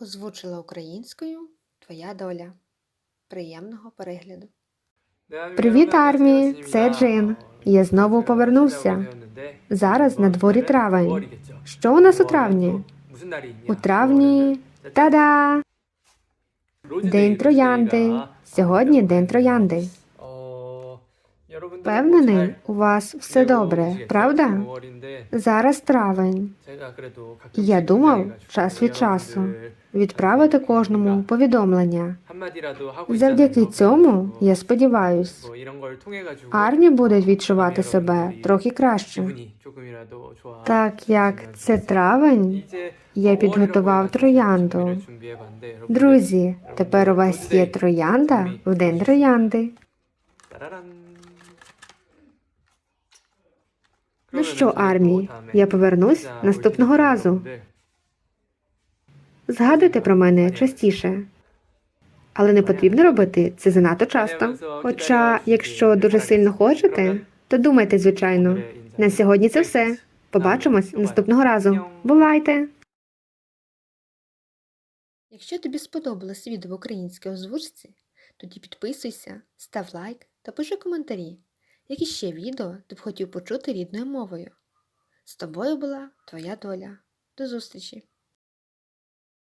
Озвучила українською Твоя доля. Приємного перегляду. Привіт, армії! Це Джин. Я знову повернувся. Зараз на дворі травень. Що у нас у травні? У травні. Та-да! День троянди. Сьогодні день троянди. Впевнений, у вас все добре, правда? Зараз травень. І я думав час від часу Відправити кожному повідомлення. Завдяки цьому я сподіваюсь, Армії будуть відчувати себе трохи краще. Так як це травень, я підготував троянду. Друзі, тепер у вас є троянда в день троянди. Ну що, армії, я повернусь наступного разу. Згадуйте про мене частіше. Але не потрібно робити це занадто часто. Хоча, якщо дуже сильно хочете, то думайте, звичайно. На сьогодні це все. Побачимось наступного разу. Бувайте! Якщо тобі сподобалось відео в українській озвучці, тоді підписуйся, став лайк та пиши коментарі, які ще відео ти б хотів почути рідною мовою. З тобою була твоя доля. До зустрічі!